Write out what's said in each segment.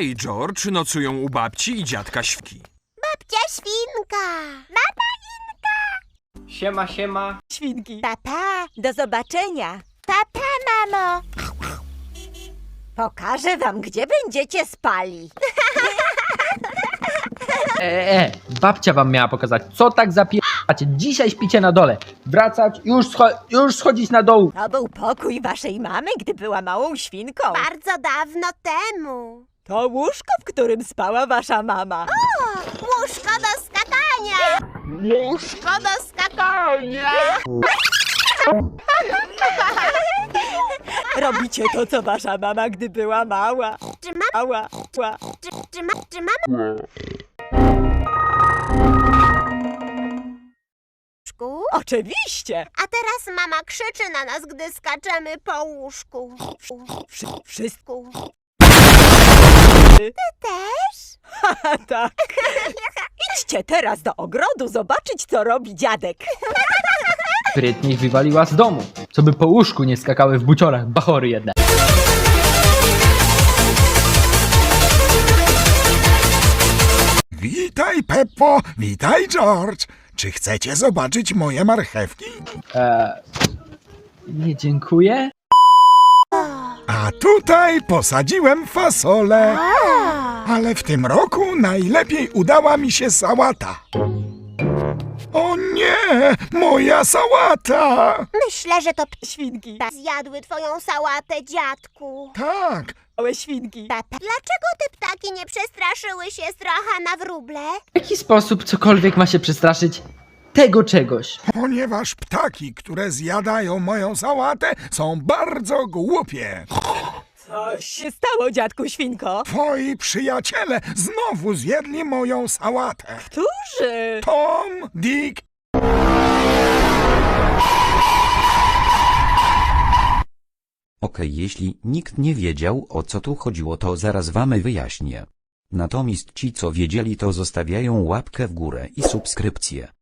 i George nocują u babci i dziadka Świnki. Babcia świnka! Siema, siema. Świnki. Papa! Do zobaczenia. Papa, mamo! Pokażę wam, gdzie będziecie spali. E, e, babcia wam miała pokazać, co tak zapiechacie. Dzisiaj śpicie na dole. Wracać, już, scho- już schodzić na dół. To był pokój waszej mamy, gdy była małą świnką. Bardzo dawno temu. To łóżko, w którym spała wasza mama. O, łóżko do skakania! Łóżko do skakania! Robicie to, co wasza mama, gdy była mała. Czy, ma, Mała. mała. czy, czy, ma, czy mama... Oczywiście. A teraz mama krzyczy na nas, gdy skaczemy po łóżku. Wszy wszystko. Ty też? A tak. Idźcie teraz do ogrodu zobaczyć, co robi dziadek. Sprytnie ich wywaliła z domu, co by po łóżku nie skakały w buciorach bachory jedne. Witaj, Peppo, witaj, George. Czy chcecie zobaczyć moje marchewki? E, nie dziękuję. A tutaj posadziłem fasolę. Ale w tym roku najlepiej udała mi się sałata. O nie, moja sałata! Myślę, że to Świnki. zjadły twoją sałatę, dziadku. Tak, Małe świnki. Dlaczego te ptaki nie przestraszyły się stracha na wróble? W jaki sposób cokolwiek ma się przestraszyć tego czegoś? ponieważ ptaki, które zjadają moją sałatę, są bardzo głupie. Coś się stało, dziadku świnko. Twoi przyjaciele znowu zjedli moją sałatę. Którzy? Tom, Dick Okej, jeśli nikt nie wiedział o co tu chodziło, to zaraz wam wyjaśnię. Natomiast ci, co wiedzieli, to zostawiają łapkę w górę i subskrypcję.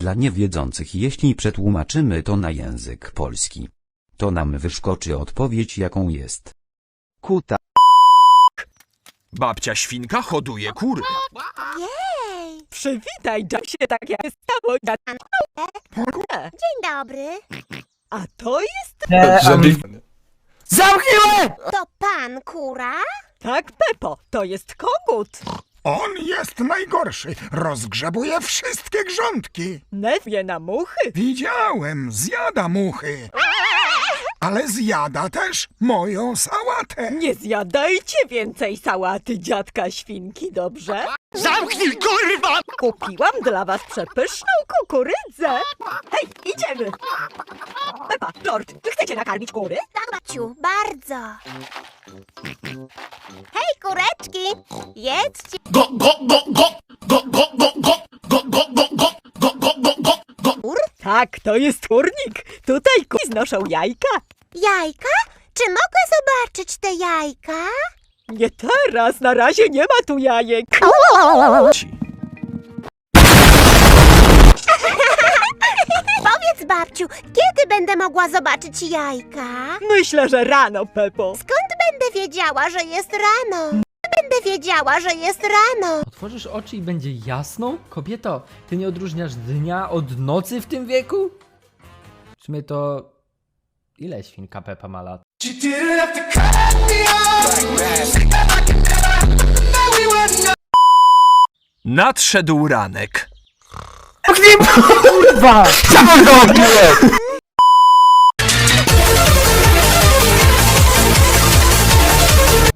Dla niewiedzących, jeśli przetłumaczymy to na język polski, to nam wyszkoczy odpowiedź, jaką jest. Kuta. Babcia Świnka hoduje kury. Jej! Przywitaj, się tak jak stało. Dzień dobry. A to jest... To pan kura? Tak, Pepo, to jest kogut. On jest najgorszy. Rozgrzebuje wszystkie grządki. Newie na muchy. Widziałem, zjada muchy. Ale zjada też moją sałatę. Nie zjadajcie więcej sałaty dziadka świnki, dobrze? Zamknij kurwa! Kupiłam dla was przepyszną kukurydzę. Hej, idziemy. George, wy chcecie nakarmić kury? Tak, babciu, bardzo. Hej, kureczki! Jedzcie! Tak, to jest kurnik. Tutaj kury znoszą jajka. Jajka? Czy mogę zobaczyć te jajka? Nie teraz, na razie nie ma tu jajek. Ci. Babciu, kiedy będę mogła zobaczyć jajka? Myślę, że rano, Pepo. Skąd będę wiedziała, że jest rano? Będę wiedziała, że jest rano. Otworzysz oczy i będzie jasno? Kobieto, ty nie odróżniasz dnia od nocy w tym wieku? W sumie to... Ile świnka Pepa ma lat? Nadszedł ranek.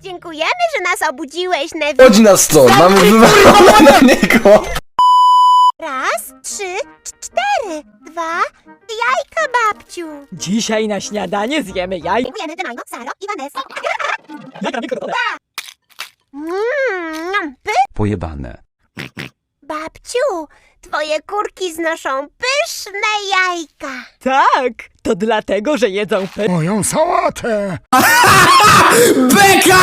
Dziękujemy, że nas obudziłeś, Nevi. Chodź na stąd, mamy wywalone na niego. Raz, trzy, cz- cztery, dwa, jajka, babciu. Dzisiaj na śniadanie zjemy jajka. Dziękujemy, Demajno, Saro i Vanessa. Jajka mikrotowe. Mmm, py... Pojebane. Babciu, twoje kurki znoszą pyszne jajka. Tak, to dlatego, że jedzą pe... Moją sałatę. Beka!